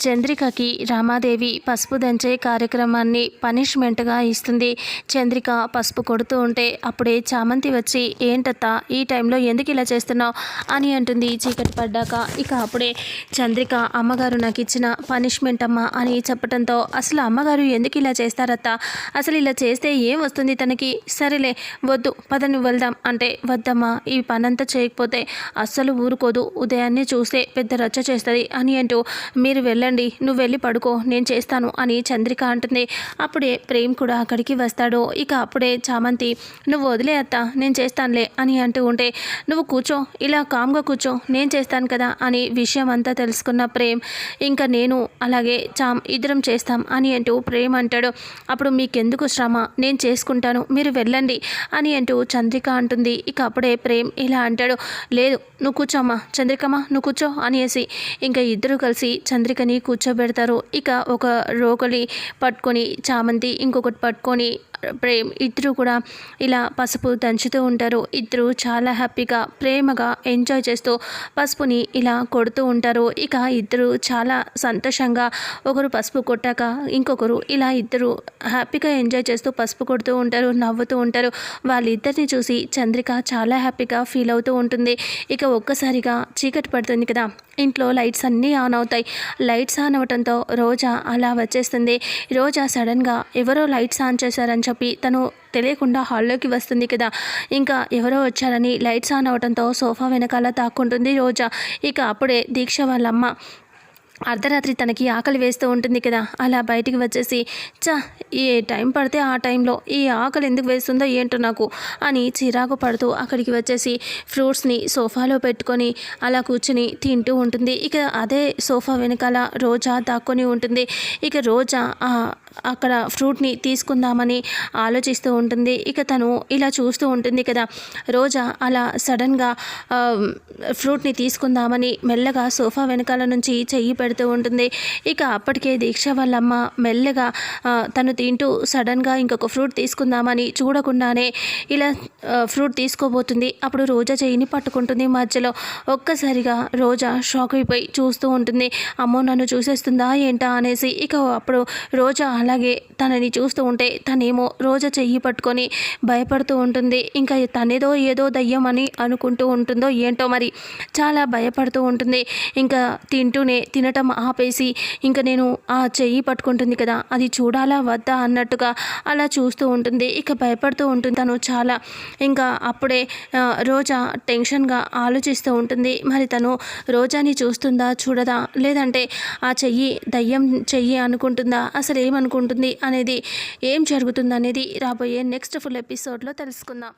చంద్రికకి రామాదేవి పసుపు దంచే కార్యక్రమాన్ని పనిష్మెంట్గా ఇస్తుంది. చంద్రిక పసుపు కొడుతూ ఉంటే అప్పుడే చామంతి వచ్చి ఏంటత్తా ఈ టైంలో ఎందుకు ఇలా చేస్తున్నావు? అని అంటుంది చీకటి పడ్డాక. ఇక అప్పుడే చంద్రిక అమ్మగారు నాకు ఇచ్చిన పనిష్మెంట్ అమ్మ అని చెప్పడంతో అసలు అమ్మగారు ఎందుకు ఇలా చేస్తారత్తా? అసలు ఇలా చేస్తే ఏం వస్తుంది తనకి? సరేలే వద్దు పదని వెళ్దాం. అంటే వద్దమ్మా ఈ పనంతా చేయకపోతే అస్సలు ఊరుకోదు ఉదయాన్నే చూస్తే పెద్ద రచ్చ చేస్తుంది అని అంటూ మీరు వెళ్ళ వెళ్ళండి నువ్వు వెళ్ళి పడుకో నేను చేస్తాను అని చంద్రిక అంటుంది. అప్పుడే ప్రేమ్ కూడా అక్కడికి వస్తాడు. ఇక అప్పుడే చామంతి నువ్వు వదిలే అత్త నేను చేస్తానులే అని అంటూ ఉంటే నువ్వు కూర్చో ఇలా కామ్గా కూర్చో నేను చేస్తాను కదా అని విషయం అంతా తెలుసుకున్న ప్రేమ్ ఇంకా నేను అలాగే చామ్ ఇద్దరం చేస్తాం అని అంటూ ప్రేమ్ అంటాడు. అప్పుడు మీకెందుకు శ్రమ? నేను చేసుకుంటాను మీరు వెళ్ళండి అని అంటూ చంద్రిక అంటుంది. ఇక అప్పుడే ప్రేమ్ ఇలా అంటాడు. లేదు నువ్వు కూర్చోమ్మా చంద్రికమ్మ నువ్వు కూర్చో అనేసి ఇంకా ఇద్దరు కలిసి చంద్రికని కూర్చోబెడతారు. ఇక ఒక రోకలి పట్టుకొని చామంతి ఇంకొకటి పట్టుకొని ప్రేమ్ ఇద్దరు కూడా ఇలా పసుపు దంచుతూ ఉంటారు. ఇద్దరు చాలా హ్యాపీగా ప్రేమగా ఎంజాయ్ చేస్తూ పసుపుని ఇలా కొడుతూ ఉంటారు. ఇక ఇద్దరు చాలా సంతోషంగా ఒకరు పసుపు కొట్టాక ఇంకొకరు ఇలా ఇద్దరు హ్యాపీగా ఎంజాయ్ చేస్తూ పసుపు కొడుతూ ఉంటారు నవ్వుతూ ఉంటారు. వాళ్ళిద్దరిని చూసి చంద్రిక చాలా హ్యాపీగా ఫీల్ అవుతూ ఉంటుంది. ఇక ఒక్కసారిగా చీకటి పడుతుంది కదా. ఇంట్లో లైట్స్ అన్నీ ఆన్ అవుతాయి. లైట్స్ ఆన్ అవ్వటంతో రోజా అలా వచ్చేస్తుంది. రోజా సడన్గా ఎవరో లైట్స్ ఆన్ చేశారని చెప్పి తను తెలియకుండా హాల్లోకి వస్తుంది కదా. ఇంకా ఎవరో వచ్చారని లైట్స్ ఆన్ అవడంతో సోఫా వెనకాల తాక్కుంటుంది రోజా. ఇక అప్పుడే దీక్ష వాళ్ళమ్మ అర్ధరాత్రి తనకి ఆకలి వేస్తూ ఉంటుంది కదా. అలా బయటికి వచ్చేసి చా ఏ టైం పడితే ఆ టైంలో ఈ ఆకలి ఎందుకు వేస్తుందో ఏంటో నాకు అని చిరాకు పడుతూ అక్కడికి వచ్చేసి ఫ్రూట్స్ని సోఫాలో పెట్టుకొని అలా కూర్చుని తింటూ ఉంటుంది. ఇక అదే సోఫా వెనకాల రోజా దాక్కొని ఉంటుంది. ఇక రోజా అక్కడ ఫ్రూట్ని తీసుకుందామని ఆలోచిస్తూ ఉంటుంది. ఇక తను ఇలా చూస్తూ ఉంటుంది కదా. రోజా అలా సడన్గా ఫ్రూట్ని తీసుకుందామని మెల్లగా సోఫా వెనకాల నుంచి చెయ్యి పెడుతూ ఉంటుంది. ఇక అప్పటికే దీక్ష వాళ్ళమ్మ మెల్లగా తను తింటూ సడన్గా ఇంకొక ఫ్రూట్ తీసుకుందామని చూడకుండానే ఇలా ఫ్రూట్ తీసుకోబోతుంది. అప్పుడు రోజా చేయిని పట్టుకుంటుంది మధ్యలో. ఒక్కసారిగా రోజా షాక్ అయిపోయి చూస్తూ ఉంటుంది. అమ్మో నన్ను చూసేస్తుందా ఏంటా అనేసి. ఇక అప్పుడు రోజా అలాగే తనని చూస్తూ ఉంటే తనేమో రోజా చెయ్యి పట్టుకొని భయపడుతూ ఉంటుంది. ఇంకా తనేదో ఏదో దయ్యం అని అనుకుంటూ ఉంటుందో ఏంటో మరి చాలా భయపడుతూ ఉంటుంది. ఇంకా తింటూనే తినటం ఆపేసి ఇంకా నేను ఆ చెయ్యి పట్టుకుంటుంది కదా అది చూడాలా వద్దా అన్నట్టుగా అలా చూస్తూ ఉంటుంది. ఇక భయపడుతూ ఉంటుంది. తను చాలా ఇంకా అప్పుడే రోజా టెన్షన్గా ఆలోచిస్తూ ఉంటుంది. మరి తను రోజాని చూస్తుందా చూడదా? లేదంటే ఆ చెయ్యి దయ్యం చెయ్యి అనుకుంటుందా? అసలు ఏమనుకుంటుంది అనేది ఏం జరుగుతుంది అనేది రాబోయే నెక్స్ట్ ఫుల్ ఎపిసోడ్లో తెలుసుకుందాం.